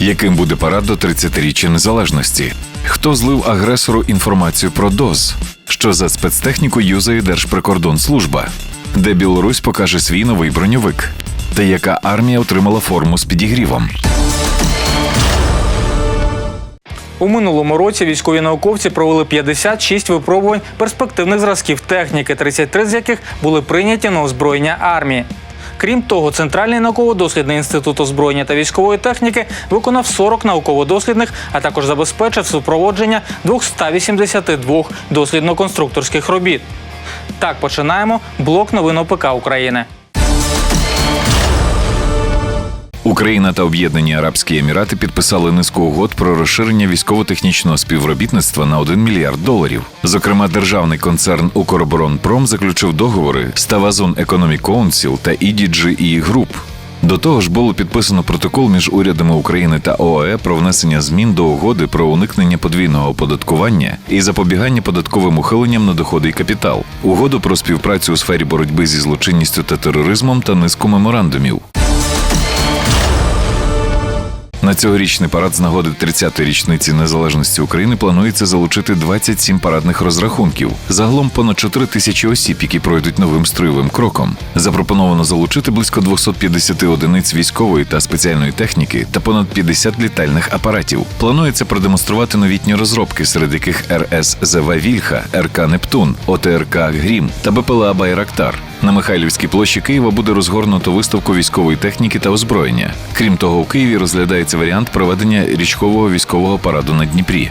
Яким буде парад до 30-річчя незалежності? Хто злив агресору інформацію про ДОЗ? Що за спецтехніку юзає Держприкордонслужба? Де Білорусь покаже свій новий броньовик? Та яка армія отримала форму з підігрівом? У минулому році військові науковці провели 56 випробувань перспективних зразків техніки, 33 з яких були прийняті на озброєння армії. Крім того, Центральний науково-дослідний інститут озброєння та військової техніки виконав 40 науково-дослідних, а також забезпечив супроводження 282 дослідно-конструкторських робіт. Так починаємо блок новин ОПК України. Україна та Об'єднані Арабські Емірати підписали низку угод про розширення військово-технічного співробітництва на 1 мільярд доларів. Зокрема, державний концерн «Укроборонпром» заключив договори з Тавазон Economic Council та EDGE Group. До того ж, було підписано протокол між урядами України та ОАЕ про внесення змін до угоди про уникнення подвійного оподаткування і запобігання податковим ухиленням на доходи і капітал, угоду про співпрацю у сфері боротьби зі злочинністю та тероризмом та низку меморандумів. На цьогорічний парад з нагоди 30-ї річниці незалежності України планується залучити 27 парадних розрахунків. Загалом понад 4 тисячі осіб, які пройдуть новим строєвим кроком. Запропоновано залучити близько 250 одиниць військової та спеціальної техніки та понад 50 літальних апаратів. Планується продемонструвати новітні розробки, серед яких РСЗВ Вільха, РК Нептун, ОТРК Грім та БПЛА Байрактар. На Михайлівській площі Києва буде розгорнуто виставку військової техніки та озброєння. Крім того, у Києві розглядається варіант проведення річкового військового параду на Дніпрі.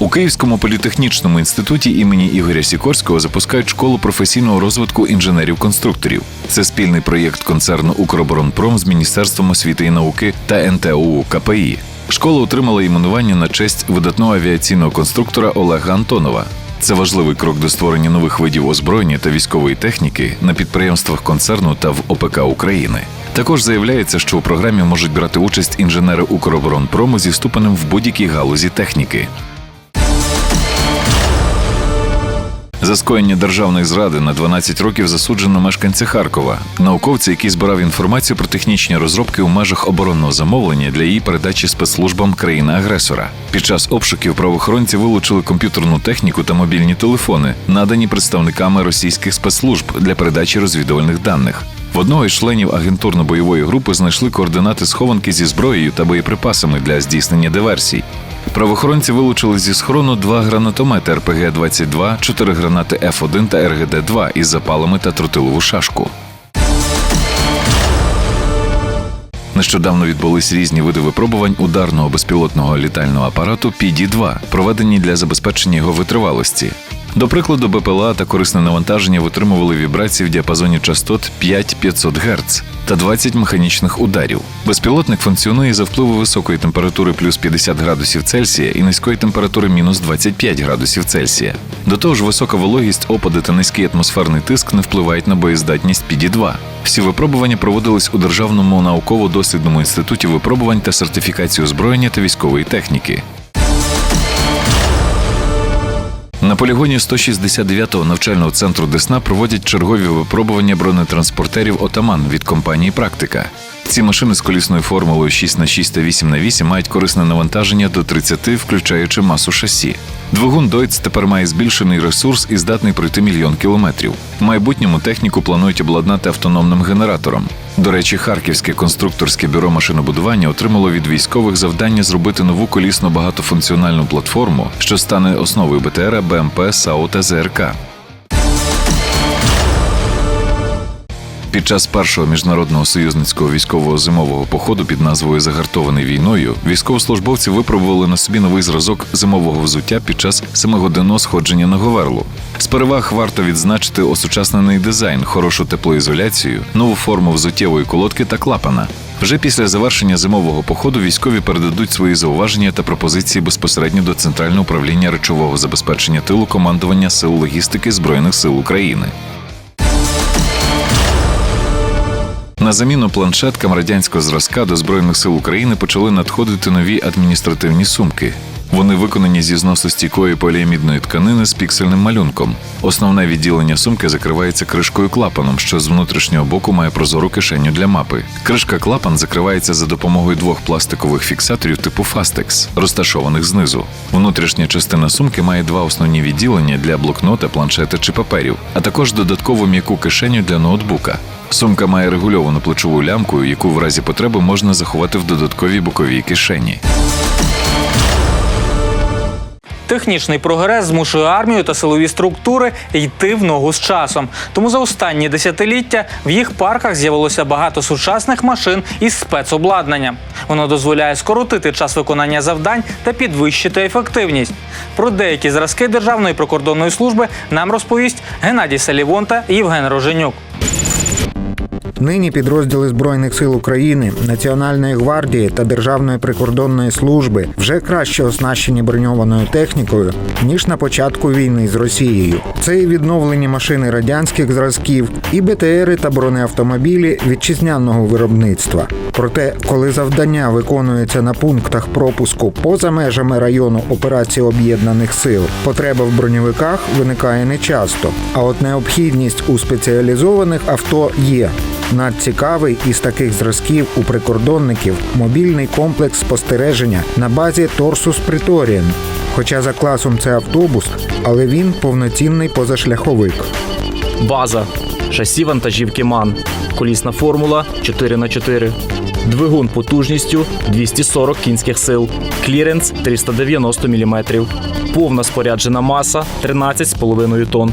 У Київському політехнічному інституті імені Ігоря Сікорського запускають школу професійного розвитку інженерів-конструкторів. Це спільний проєкт концерну Укроборонпром з Міністерством освіти і науки та НТУ КПІ. Школа отримала іменування на честь видатного авіаційного конструктора Олега Антонова. Це важливий крок до створення нових видів озброєння та військової техніки на підприємствах концерну та в ОПК України. Також заявляється, що у програмі можуть брати участь інженери Укроборонпрому зі ступенем в будь-якій галузі техніки. За скоєння державної зради на 12 років засуджено мешканця Харкова, науковця, який збирав інформацію про технічні розробки у межах оборонного замовлення для її передачі спецслужбам країни-агресора. Під час обшуків правоохоронці вилучили комп'ютерну техніку та мобільні телефони, надані представниками російських спецслужб для передачі розвідувальних даних. В одного із членів агентурно-бойової групи знайшли координати схованки зі зброєю та боєприпасами для здійснення диверсій. Правоохоронці вилучили зі схорону два гранатомети РПГ-22, чотири гранати Ф1 та РГД-2 із запалами та тротилову шашку. Нещодавно відбулись різні види випробувань ударного безпілотного літального апарату PD-2, проведені для забезпечення його витривалості. До прикладу, БПЛА та корисне навантаження витримували вібрації в діапазоні частот 5-500 Гц та 20 механічних ударів. Безпілотник функціонує за впливу високої температури плюс 50 градусів Цельсія і низької температури мінус 25 градусів Цельсія. До того ж, висока вологість, опади та низький атмосферний тиск не впливають на боєздатність PD-2. Всі випробування проводились у Державному науково-дослідному інституті випробувань та сертифікації озброєння та військової техніки. На полігоні 169-го навчального центру Десна проводять чергові випробування бронетранспортерів Отаман від компанії Практика. Ці машини з колісною формулою 6 х 6 та 8 х 8 мають корисне навантаження до 30, включаючи масу шасі. Двигун Дойц тепер має збільшений ресурс і здатний пройти мільйон кілометрів. В майбутньому техніку планують обладнати автономним генератором. До речі, Харківське конструкторське бюро машинобудування отримало від військових завдання зробити нову колісно багатофункціональну платформу, що стане основою БТР, БМП, САУ та ЗРК. Під час першого міжнародного союзницького військового зимового походу під назвою Загартований війною військовослужбовці випробували на собі новий зразок зимового взуття під час семигодинного сходження на Говерлу. З переваг варто відзначити осучаснений дизайн, хорошу теплоізоляцію, нову форму взуттєвої колодки та клапана. Вже після завершення зимового походу військові передадуть свої зауваження та пропозиції безпосередньо до Центрального управління речового забезпечення тилу командування сил логістики Збройних сил України. На заміну планшеткам радянського зразка до Збройних сил України почали надходити нові адміністративні сумки. Вони виконані зі зносостійкої поліамідної тканини з піксельним малюнком. Основне відділення сумки закривається кришкою клапаном, що з внутрішнього боку має прозору кишеню для мапи. Кришка клапан закривається за допомогою двох пластикових фіксаторів типу Fastex, розташованих знизу. Внутрішня частина сумки має два основні відділення для блокнота, планшета чи паперів, а також додаткову м'яку кишеню для ноутбука. Сумка має регульовану плечову лямку, яку в разі потреби можна заховати в додатковій боковій кишені. Технічний прогрес змушує армію та силові структури йти в ногу з часом. Тому за останні десятиліття в їх парках з'явилося багато сучасних машин із спецобладнанням. Воно дозволяє скоротити час виконання завдань та підвищити ефективність. Про деякі зразки Державної прикордонної служби нам розповість Геннадій Салівон та Євген Роженюк. Нині підрозділи Збройних сил України, Національної гвардії та Державної прикордонної служби вже краще оснащені броньованою технікою ніж на початку війни з Росією. Це і відновлені машини радянських зразків, і БТРи та бронеавтомобілі вітчизняного виробництва. Проте, коли завдання виконується на пунктах пропуску поза межами району операції об'єднаних сил, потреба в броньовиках виникає нечасто. А от необхідність у спеціалізованих авто є. Надцікавий із таких зразків у прикордонників мобільний комплекс спостереження на базі Торсус Приторіан. Хоча за класом це автобус, але він повноцінний позашляховик. База. Шасі вантажівки МАН. Колісна формула 4х4. Двигун потужністю 240 кінських сил. Кліренс 390 мм. Повна споряджена маса 13,5 тонн.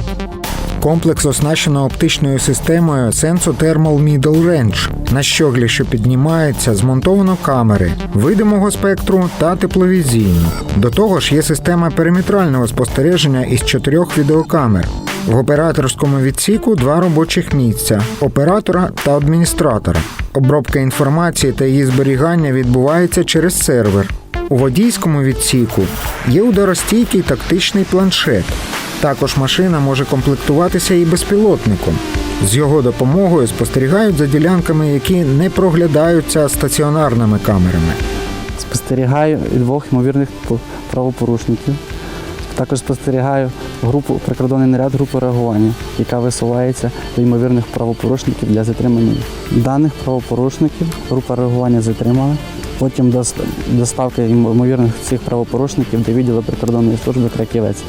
Комплекс оснащено оптичною системою Senso Thermal Middle Range. На щоглі, що піднімається, змонтовано камери видимого спектру та тепловізійну. До того ж, є система периметрального спостереження із чотирьох відеокамер. В операторському відсіку два робочих місця оператора та адміністратора. Обробка інформації та її зберігання відбувається через сервер. У водійському відсіку є ударостійкий тактичний планшет. Також машина може комплектуватися і безпілотником. З його допомогою спостерігають за ділянками, які не проглядаються стаціонарними камерами. Спостерігаю двох ймовірних по- правопорушників. Також спостерігаю групу прикордонний наряд групи реагування, яка висувається до ймовірних правопорушників для затримання даних правопорушників. Група реагування затримала. Потім доставки ймовірних цих правопорушників до відділу прикордонної служби Краківець.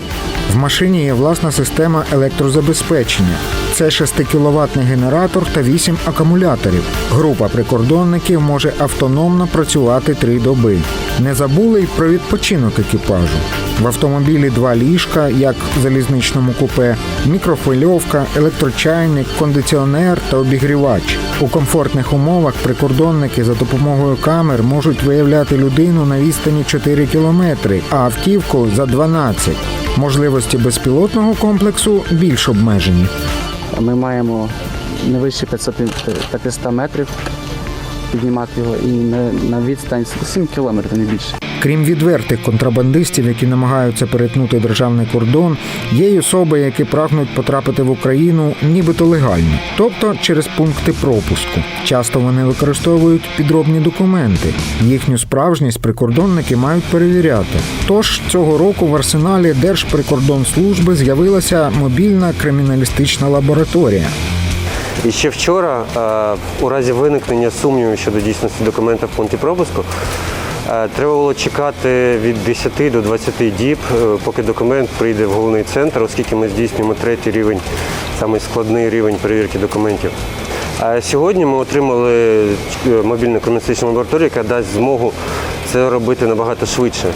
В машині є власна система електрозабезпечення. Це 6 кВт генератор та 8 акумуляторів. Група прикордонників може автономно працювати три доби. Не забули й про відпочинок екіпажу. В автомобілі два ліжка, як в залізничному купе, мікрохвильовка, електрочайник, кондиціонер та обігрівач. У комфортних умовах прикордонники за допомогою камер можуть виявляти людину на відстані 4 кілометри, а автівку за 12. Можливості безпілотного комплексу більш обмежені. Ми маємо не вище 500, 500 метрів піднімати його і на відстань 7 кілометрів, не більше. Крім відвертих контрабандистів, які намагаються перетнути державний кордон, є й особи, які прагнуть потрапити в Україну нібито легально, тобто через пункти пропуску. Часто вони використовують підробні документи. Їхню справжність прикордонники мають перевіряти. Тож цього року в арсеналі Держприкордонслужби з'явилася мобільна криміналістична лабораторія. І ще вчора, е, у разі виникнення сумнівів щодо дійсності документа в пункті пропуску, треба було чекати від 10 до 20 діб, е, поки документ прийде в головний центр, оскільки ми здійснюємо третій рівень, самий складний рівень перевірки документів. А сьогодні ми отримали е, мобільну криміналістичну лабораторію, яка дасть змогу це робити набагато швидше.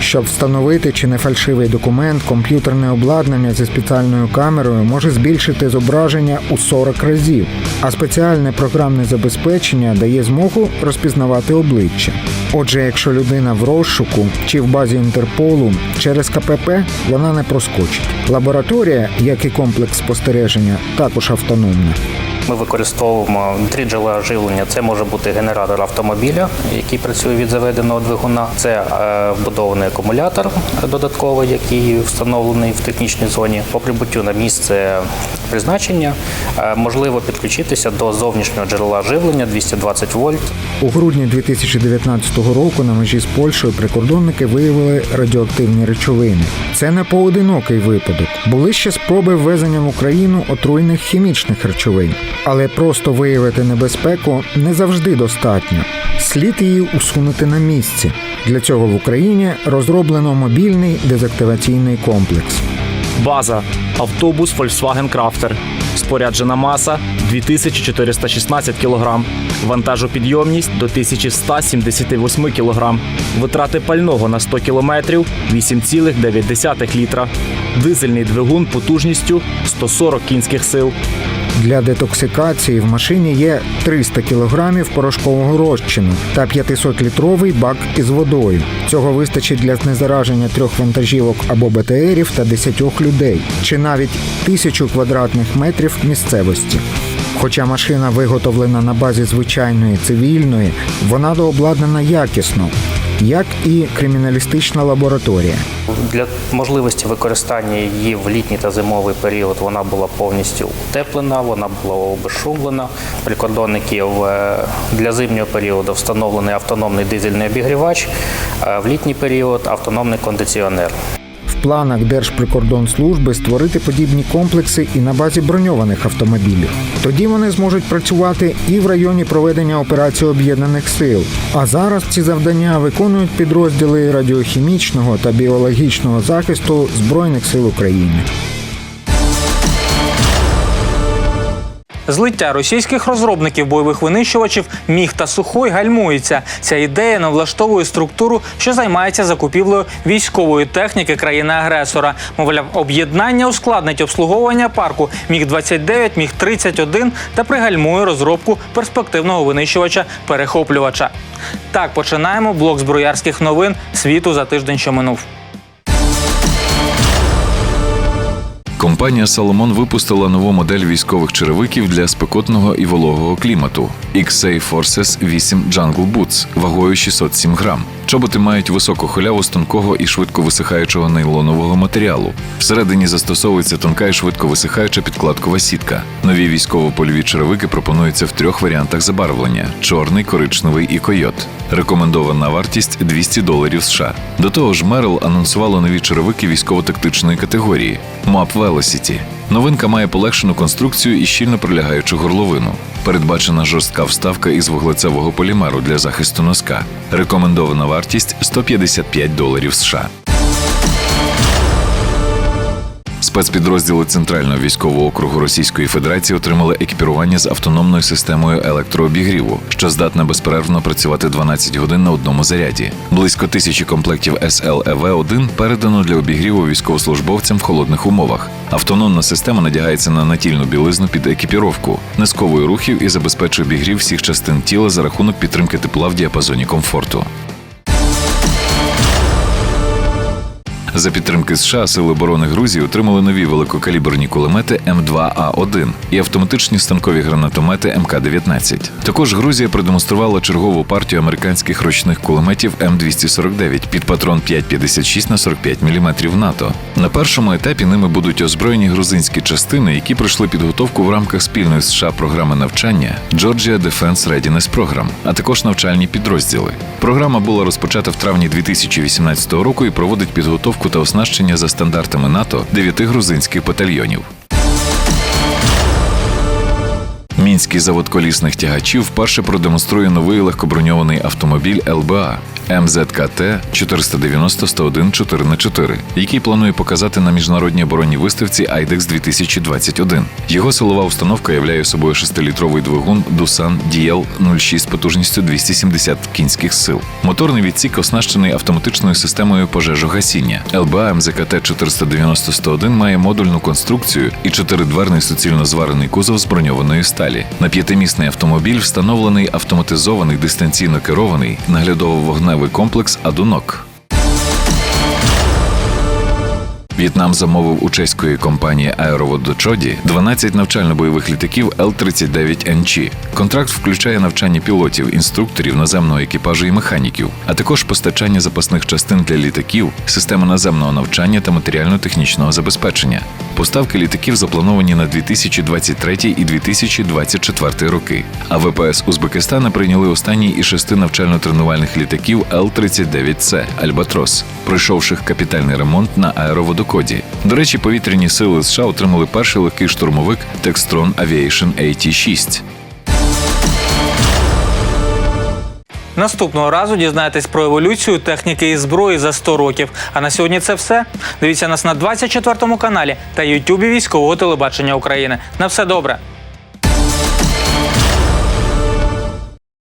Щоб встановити чи не фальшивий документ, комп'ютерне обладнання зі спеціальною камерою може збільшити зображення у 40 разів, а спеціальне програмне забезпечення дає змогу розпізнавати обличчя. Отже, якщо людина в розшуку чи в базі Інтерполу через КПП, вона не проскочить. Лабораторія, як і комплекс спостереження, також автономна. Ми використовуємо три джерела живлення. Це може бути генератор автомобіля, який працює від заведеного двигуна. Це е, вбудований акумулятор додатковий, який встановлений в технічній зоні. По прибуттю на місце призначення Е, Можливо підключитися до зовнішнього джерела живлення 220 вольт. У грудні 2019 року на межі з Польщею прикордонники виявили радіоактивні речовини. Це не поодинокий випадок. Були ще спроби ввезення в Україну отруйних хімічних речовин, але просто виявити небезпеку не завжди достатньо. Слід її усунути на місці. Для цього в Україні розроблено мобільний дезактиваційний комплекс. База. Автобус Volkswagen Crafter. Споряджена маса 2416 кг. Вантажопідйомність до 1178 кг. Витрати пального на 100 км 8,9 літра. Дизельний двигун потужністю 140 кінських сил. Для детоксикації в машині є 300 кг порошкового розчину та 500-літровий бак із водою. Цього вистачить для знезараження трьох вантажівок або БТРів та 10 людей, чи навіть тисячу квадратних метрів місцевості. Хоча машина виготовлена на базі звичайної цивільної, вона дообладнана якісно, як і криміналістична лабораторія. Для можливості використання її в літній та зимовий період вона була повністю утеплена, вона була обезшумлена. Прикордонників е, для зимнього періоду встановлений автономний дизельний обігрівач, а в літній період автономний кондиціонер. Планах Держприкордонслужби створити подібні комплекси і на базі броньованих автомобілів. Тоді вони зможуть працювати і в районі проведення операції об'єднаних сил. А зараз ці завдання виконують підрозділи радіохімічного та біологічного захисту Збройних сил України. Злиття російських розробників бойових винищувачів міг та сухой гальмується. Ця ідея не влаштовує структуру, що займається закупівлею військової техніки країни-агресора. Мовляв, об'єднання ускладнить обслуговування парку міг 29 міг 31 та пригальмує розробку перспективного винищувача перехоплювача. Так починаємо блок зброярських новин світу за тиждень, що минув. Компанія Salomon випустила нову модель військових черевиків для спекотного і вологого клімату XA Forces 8 Jungle Boots вагою 607 грам. Чоботи мають високу халяву з тонкого і швидко висихаючого нейлонового матеріалу. Всередині застосовується тонка і швидко висихаюча підкладкова сітка. Нові військово-польові черевики пропонуються в трьох варіантах забарвлення: чорний, коричневий і койот. Рекомендована вартість 200 доларів США. До того ж, Мерл анонсувала нові черевики військово-тактичної категорії MAP Velocity. Новинка має полегшену конструкцію і щільно прилягаючу горловину. Передбачена жорстка вставка із вуглецевого полімеру для захисту носка. Рекомендована вартість 155 доларів США. Спецпідрозділи Центрального військового округу Російської Федерації отримали екіпірування з автономною системою електрообігріву, що здатна безперервно працювати 12 годин на одному заряді. Близько тисячі комплектів SLEV-1 передано для обігріву військовослужбовцям в холодних умовах. Автономна система надягається на натільну білизну під екіпіровку, не сковує рухів і забезпечує обігрів всіх частин тіла за рахунок підтримки тепла в діапазоні комфорту. За підтримки США Сили оборони Грузії отримали нові великокаліберні кулемети М2А1 і автоматичні станкові гранатомети МК-19. Також Грузія продемонструвала чергову партію американських ручних кулеметів М249 під патрон 5,56 на 45 мм НАТО. На першому етапі ними будуть озброєні грузинські частини, які пройшли підготовку в рамках спільної США програми навчання Georgia Defense Readiness Program, а також навчальні підрозділи. Програма була розпочата в травні 2018 року і проводить підготовку та оснащення за стандартами НАТО дев'яти грузинських батальйонів. Мінський завод колісних тягачів вперше продемонструє новий легкоброньований автомобіль ЛБА МЗКТ 490 101 4х4, який планує показати на міжнародній оборонній виставці IDEX 2021. Його силова установка являє собою 6-літровий двигун Dusan DL06 з потужністю 270 кінських сил. Моторний відсік оснащений автоматичною системою пожежогасіння. ЛБА МЗКТ 490 101 має модульну конструкцію і чотиридверний суцільно зварений кузов з броньованої сталі. На п'ятимісний автомобіль встановлений автоматизований дистанційно керований наглядово-вогневий комплекс Адунок. В'єтнам замовив у чеської компанії Аероводочоді 12 навчально-бойових літаків Л-39НЧ. Контракт включає навчання пілотів, інструкторів наземного екіпажу і механіків, а також постачання запасних частин для літаків, системи наземного навчання та матеріально-технічного забезпечення. Поставки літаків заплановані на 2023 і 2024 роки. А ВПС Узбекистана прийняли останній із шести навчально-тренувальних літаків Л-39С Альбатрос, пройшовших капітальний ремонт на аероводокоді. До речі, повітряні сили США отримали перший легкий штурмовик Textron Aviation AT-6. Наступного разу дізнаєтесь про еволюцію техніки і зброї за 100 років. А на сьогодні це все. Дивіться нас на 24 каналі та Ютубі військового телебачення України. На все добре.